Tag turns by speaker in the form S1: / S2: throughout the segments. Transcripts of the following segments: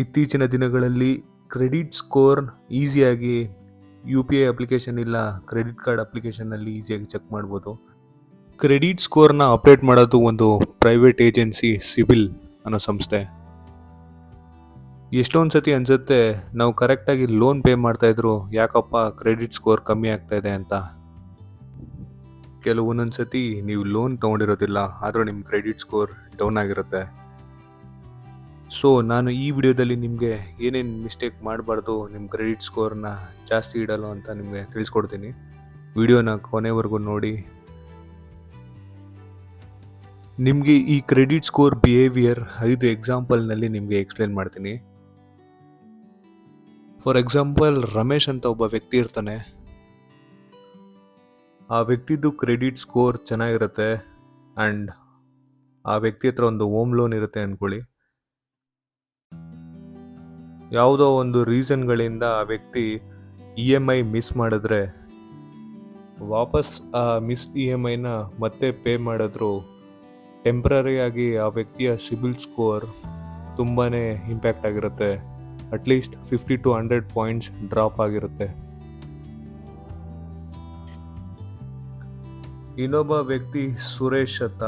S1: ಇತ್ತೀಚಿನ ದಿನಗಳಲ್ಲಿ credit score ಈಸಿಯಾಗಿ ಯು ಪಿ ಐ ಅಪ್ಲಿಕೇಶನ್ ಇಲ್ಲ, ಕ್ರೆಡಿಟ್ ಕಾರ್ಡ್ ಅಪ್ಲಿಕೇಶನ್ನಲ್ಲಿ ಈಸಿಯಾಗಿ ಚೆಕ್ ಮಾಡ್ಬೋದು. ಕ್ರೆಡಿಟ್ ಸ್ಕೋರ್ನ ಅಪ್ಡೇಟ್ ಮಾಡೋದು ಒಂದು ಪ್ರೈವೇಟ್ ಏಜೆನ್ಸಿ ಸಿಬಿಲ್ ಅನ್ನೋ ಸಂಸ್ಥೆ. ಎಷ್ಟೊಂದು ಸತಿ ಅನ್ಸುತ್ತೆ, ನಾವು ಕರೆಕ್ಟಾಗಿ ಲೋನ್ ಪೇ ಮಾಡ್ತಾ ಇದ್ರು ಯಾಕಪ್ಪ ಕ್ರೆಡಿಟ್ ಸ್ಕೋರ್ ಕಮ್ಮಿ ಆಗ್ತಾ ಇದೆ ಅಂತ? ಕೆಲವೊಂದೊಂದು ಸತಿ ನೀವು ಲೋನ್ ತೊಗೊಂಡಿರೋದಿಲ್ಲ, ಆದರೂ ನಿಮ್ಮ ಕ್ರೆಡಿಟ್ ಸ್ಕೋರ್ ಡೌನ್ ಆಗಿರುತ್ತೆ. ಸೊ ನಾನು ಈ ವಿಡಿಯೋದಲ್ಲಿ ನಿಮಗೆ ಏನೇನು ಮಿಸ್ಟೇಕ್ ಮಾಡಬಾರ್ದು ನಿಮ್ಮ ಕ್ರೆಡಿಟ್ ಸ್ಕೋರ್ನ ಜಾಸ್ತಿ ಇಡಲು ಅಂತ ನಿಮಗೆ ತಿಳಿಸ್ಕೊಡ್ತೀನಿ. ವಿಡಿಯೋನ ಕೊನೆವರೆಗೂ ನೋಡಿ. ನಿಮಗೆ ಈ ಕ್ರೆಡಿಟ್ ಸ್ಕೋರ್ ಬಿಹೇವಿಯರ್ ಐದು ಎಕ್ಸಾಂಪಲ್ನಲ್ಲಿ ನಿಮಗೆ ಎಕ್ಸ್ಪ್ಲೇನ್ ಮಾಡ್ತೀನಿ. ಫಾರ್ ಎಕ್ಸಾಂಪಲ್ ರಮೇಶ್ ಅಂತ ಒಬ್ಬ ವ್ಯಕ್ತಿ ಇರ್ತಾನೆ. ಆ ವ್ಯಕ್ತಿದು ಕ್ರೆಡಿಟ್ ಸ್ಕೋರ್ ಚೆನ್ನಾಗಿರುತ್ತೆ ಆ್ಯಂಡ್ ಆ ವ್ಯಕ್ತಿ ಹತ್ರ ಒಂದು ಹೋಮ್ ಲೋನ್ ಇರುತ್ತೆ ಅಂದ್ಕೊಳ್ಳಿ ಯಾವುದೋ ಒಂದು ರೀಸನ್ಗಳಿಂದ ಆ ವ್ಯಕ್ತಿ ಇ ಎಂ ಐ ಮಿಸ್ ಮಾಡಿದ್ರೆ, ವಾಪಸ್ ಆ ಮಿಸ್ ಇ ಎಂ ಐನ ಮತ್ತೆ ಪೇ ಮಾಡಿದ್ರು, ಟೆಂಪ್ರರಿಯಾಗಿ ಆ ವ್ಯಕ್ತಿಯ ಸಿಬಿಲ್ ಸ್ಕೋರ್ ತುಂಬಾ ಇಂಪ್ಯಾಕ್ಟ್ ಆಗಿರುತ್ತೆ. At least fifty to hundred points drop ಆಗಿರುತ್ತೆ. ಇನ್ನೊಬ್ಬ ವ್ಯಕ್ತಿ ಸುರೇಶ್ ಅಂತ.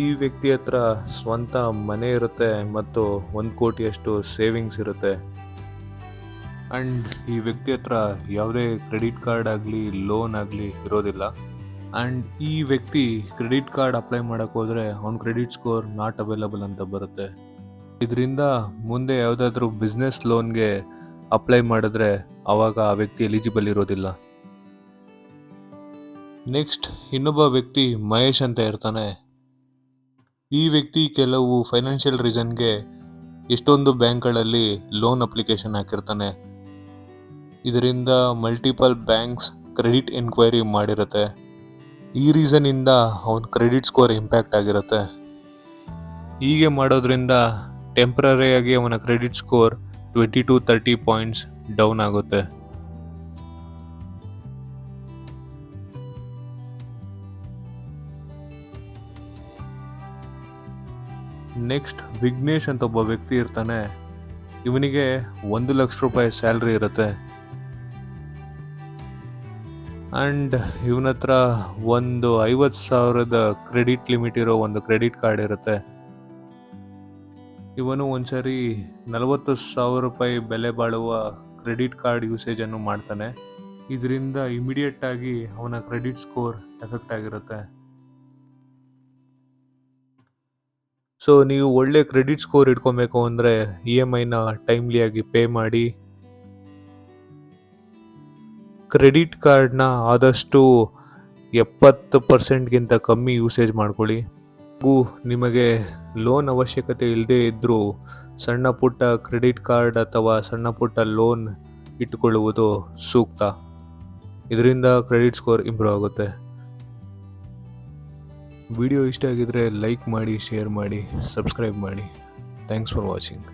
S1: ಈ ವ್ಯಕ್ತಿ ಹತ್ರ ಸ್ವಂತ ಮನೆ ಇರುತ್ತೆ ಮತ್ತು ಒಂದು ಕೋಟಿಯಷ್ಟು ಸೇವಿಂಗ್ಸ್ ಇರುತ್ತೆ. ಆ್ಯಂಡ್ ಈ ವ್ಯಕ್ತಿ ಹತ್ರ ಯಾವುದೇ ಕ್ರೆಡಿಟ್ ಕಾರ್ಡ್ ಆಗಲಿ, ಲೋನ್ ಆಗಲಿ ಇರೋದಿಲ್ಲ. ಆ್ಯಂಡ್ ಈ ವ್ಯಕ್ತಿ ಕ್ರೆಡಿಟ್ ಕಾರ್ಡ್ ಅಪ್ಲೈ ಮಾಡೋಕ್ಕೆ ಹೋದರೆ ಅವ್ನ ಕ್ರೆಡಿಟ್ ಸ್ಕೋರ್ ನಾಟ್ ಅವೈಲಬಲ್ ಅಂತ ಬರುತ್ತೆ. ಇದರಿಂದ ಮುಂದೆ ಯಾವುದಾದ್ರೂ ಬಿಸ್ನೆಸ್ ಲೋನ್ಗೆ ಅಪ್ಲೈ ಮಾಡಿದ್ರೆ ಆವಾಗ ಆ ವ್ಯಕ್ತಿ ಎಲಿಜಿಬಲ್ ಇರೋದಿಲ್ಲ. ನೆಕ್ಸ್ಟ್ ಇನ್ನೊಬ್ಬ ವ್ಯಕ್ತಿ ಮಹೇಶ್ ಅಂತ ಇರ್ತಾನೆ. ಈ ವ್ಯಕ್ತಿ ಕೆಲವು ಫೈನಾನ್ಷಿಯಲ್ ರೀಸನ್ಗೆ ಎಷ್ಟೊಂದು ಬ್ಯಾಂಕ್ಗಳಲ್ಲಿ ಲೋನ್ ಅಪ್ಲಿಕೇಶನ್ ಹಾಕಿರ್ತಾನೆ. ಇದರಿಂದ ಮಲ್ಟಿಪಲ್ ಬ್ಯಾಂಕ್ಸ್ ಕ್ರೆಡಿಟ್ ಎನ್ಕ್ವೈರಿ ಮಾಡಿರುತ್ತೆ. ಈ ರೀಸನಿಂದ ಅವನ ಕ್ರೆಡಿಟ್ ಸ್ಕೋರ್ ಇಂಪ್ಯಾಕ್ಟ್ ಆಗಿರುತ್ತೆ. ಹೀಗೆ ಮಾಡೋದ್ರಿಂದ ಟೆಂಪ್ರರಿಯಾಗಿ ಅವನ credit score twenty to thirty points down ಆಗುತ್ತೆ. ನೆಕ್ಸ್ಟ್ ವಿಘ್ನೇಶ್ ಅಂತ ಒಬ್ಬ ವ್ಯಕ್ತಿ ಇರ್ತಾನೆ. ಇವನಿಗೆ ಒಂದು ಲಕ್ಷ ರೂಪಾಯಿ ಸ್ಯಾಲ್ರಿ ಇರುತ್ತೆ. ಆ್ಯಂಡ್ ಇವನ ಹತ್ರ ಒಂದು ಐವತ್ತು ಸಾವಿರದ ಕ್ರೆಡಿಟ್ ಲಿಮಿಟ್ ಇರೋ ಒಂದು ಕ್ರೆಡಿಟ್ ಕಾರ್ಡ್ ಇರುತ್ತೆ. ಇವನು ಒಂದ್ಸರಿ ನಲವತ್ತು ಸಾವಿರ ರೂಪಾಯಿ ಬೆಲೆ ಬಾಳುವ ಕ್ರೆಡಿಟ್ ಕಾರ್ಡ್ ಯೂಸೇಜನ್ನು ಮಾಡ್ತಾನೆ. ಇದರಿಂದ ಇಮಿಡಿಯೇಟ್ ಆಗಿ ಅವನ ಕ್ರೆಡಿಟ್ ಸ್ಕೋರ್ ಎಫೆಕ್ಟ್ ಆಗಿರುತ್ತೆ. ಸೊ ನೀವು ಒಳ್ಳೆ ಕ್ರೆಡಿಟ್ ಸ್ಕೋರ್ ಇಟ್ಕೊಬೇಕು ಅಂದರೆ ಇ ಎಂ ಐನ ಟೈಮ್ಲಿಯಾಗಿ ಪೇ ಮಾಡಿ. ಕ್ರೆಡಿಟ್ ಕಾರ್ಡ್ನ ಆದಷ್ಟು ಎಪ್ಪತ್ತು ಪರ್ಸೆಂಟ್ಗಿಂತ ಕಮ್ಮಿ ಯೂಸೇಜ್ ಮಾಡ್ಕೊಳ್ಳಿ. ಹಾಗೂ ನಿಮಗೆ ಲೋನ್ ಅವಶ್ಯಕತೆ ಇಲ್ಲದೇ ಇದ್ದರೂ ಸಣ್ಣ ಪುಟ್ಟ ಕ್ರೆಡಿಟ್ ಕಾರ್ಡ್ ಅಥವಾ ಸಣ್ಣ ಪುಟ್ಟ ಲೋನ್ ಇಟ್ಟುಕೊಳ್ಳುವುದು ಸೂಕ್ತ. ಇದರಿಂದ ಕ್ರೆಡಿಟ್ ಸ್ಕೋರ್ ಇಂಪ್ರೂವ್ ಆಗುತ್ತೆ. ವಿಡಿಯೋ ಇಷ್ಟ ಆಗಿದ್ದರೆ ಲೈಕ್ ಮಾಡಿ ಶೇರ್ ಮಾಡಿ ಸಬ್ಸ್ಕ್ರೈಬ್ ಮಾಡಿ. Thanks for watching